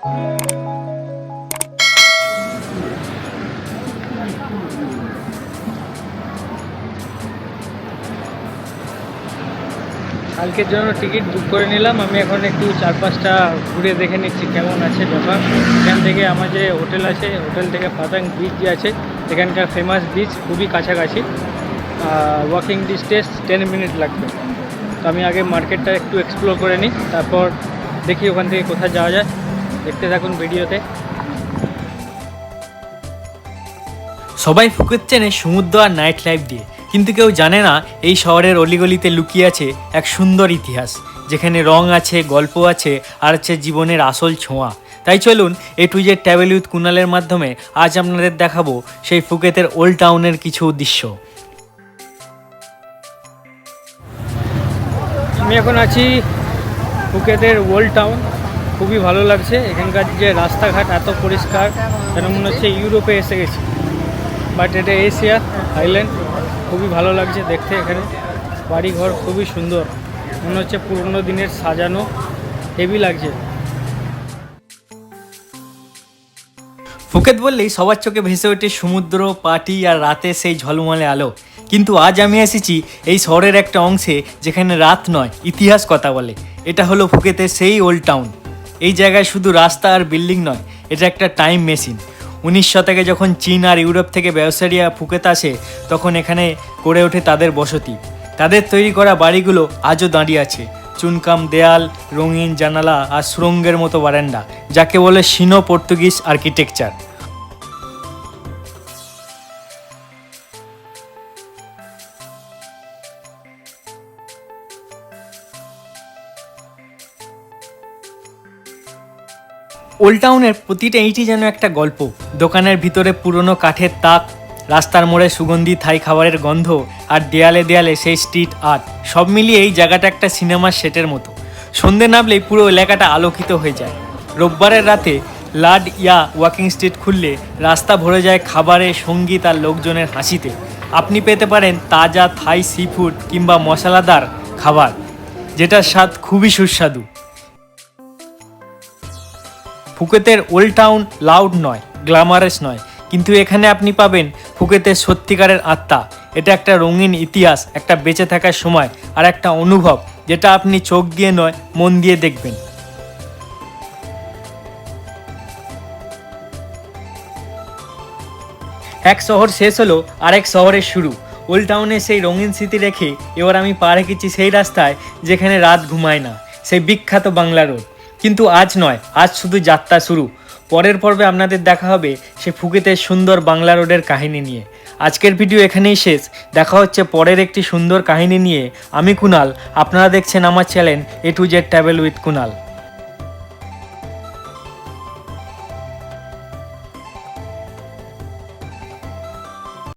কালকের জন্য ticket book করে নিলাম। আমি এখন একটু চার পাঁচটা ঘুরে দেখে নিচ্ছি কেমন আছে ব্যাপার। এখান থেকে আমার যে হোটেল আছে, হোটেল থেকে পাতাং বিচ যে আছে, এখানকার ফেমাস বিচ খুবই কাছাকাছি। ওয়াকিং ডিস্টেন্স টেন মিনিট লাগবে। তো আমি আগে মার্কেটটা একটু এক্সপ্লোর করে নিই, তারপর দেখি ওখান থেকে কোথায় যাওয়া যায়। দেখতে থাকুন ভিডিওতে। সবাই ফুকেত চেনে সমুদ্র আর নাইট লাইফ দিয়ে। কিন্তু কেউ জানে না এই শহরের অলিগলিতে লুকিয়ে আছে এক সুন্দর ইতিহাস যেখানে রং আছে গল্প আছে আর আছে জীবনের আসল ছোঁয়া। তাই চলুন A to Z travel with কুনালের মাধ্যমে আজ আপনাদের দেখাবো সেই ফুকেতের ওল্ড টাউনের কিছু দৃশ্য। আমি এখন আছি ফুকেতের ওল্ড টাউন খুবই ভালো লাগছে। এখানকার যে রাস্তাঘাট এত পরিষ্কার, যেন মনে হচ্ছে ইউরোপে এসে গেছি। বাট এটা এশিয়া, থাইল্যান্ড, খুবই ভালো লাগছে দেখতে এখানে। বাড়িঘর খুবই সুন্দর। মনে হচ্ছে পুরনো দিনের সাজানো। হেভি লাগছে। ফুকেত বললেই সবার চোখে ভেসে ওঠে সমুদ্র, পাটি আর রাতে সেই ঝলমলে আলো। কিন্তু আজ আমি এসেছি এই শহরের একটা অংশে যেখানে রাত নয়, ইতিহাস কথা বলে। এটা হলো ফুকেতের সেই ওল্ড টাউন এই জায়গায় শুধু রাস্তা আর বিল্ডিং নয়, এটা একটা টাইম মেশিন। উনিশ শতকে যখন চীন আর ইউরোপ থেকে ব্যবসারিয়া ফুকেত আসে, তখন এখানে গড়ে ওঠে তাদের বসতি। তাদের তৈরি করা বাড়িগুলো আজও দাঁড়িয়ে আছে। চুনকাম দেয়াল, রঙিন জানালা আর সুরঙ্গের মতো বারান্দা, যাকে বলে সিনো পর্তুগিজ আর্কিটেকচার। ওল্ড টাউনের প্রতিটা ইঁটই যেন একটা গল্প। দোকানের ভিতরে পুরনো কাঠের তাক, রাস্তার মোড়ে সুগন্ধি থাই খাবারের গন্ধ আর দেয়ালে দেয়ালে সেই স্ট্রিট আর্ট সব মিলিয়ে এই জায়গাটা একটা সিনেমার সেটের মতো। সন্ধে নামলেই পুরো এলাকাটা আলোকিত হয়ে যায়। রোববারের রাতে লাড ইয়া ওয়াকিং স্ট্রিট খুললে রাস্তা ভরে যায় খাবারে, সংগীত আর লোকজনের হাসিতে। আপনি পেতে পারেন তাজা থাই সি ফুড কিংবা মশলাদার খাবার, যেটার স্বাদ খুবই সুস্বাদু। ফুকেতের ওল্ড টাউন লাউড নয়, গ্ল্যামারাস নয়। কিন্তু এখানে আপনি পাবেন ফুকেতের সত্যিকারের আত্মা। এটা একটা রঙিন ইতিহাস, একটা বেঁচে থাকার সময় আর একটা অনুভব, যেটা আপনি চোখ দিয়ে নয়, মন দিয়ে দেখবেন। এক শহর শেষ হলো, আরেক শহরের শুরু। ওল্ড টাউনে সেই রঙিন স্মৃতি রেখে এবার আমি পা রেখেছি সেই রাস্তায়, যেখানে রাত ঘুমায় না। সেই বিখ্যাত বাংলা রোড। কিন্তু আজ নয়, আজ শুধু যাত্রা শুরু। পরের পর্বে আপনাদের দেখা হবে সে ফুকেতের সুন্দর বাংলা রোডের কাহিনী নিয়ে। আজকের ভিডিও এখানেই শেষ। দেখা হচ্ছে পরের একটি সুন্দর কাহিনী নিয়ে। আমি কুনাল, আপনারা দেখছেন আমার channel A to Z travel with Kunal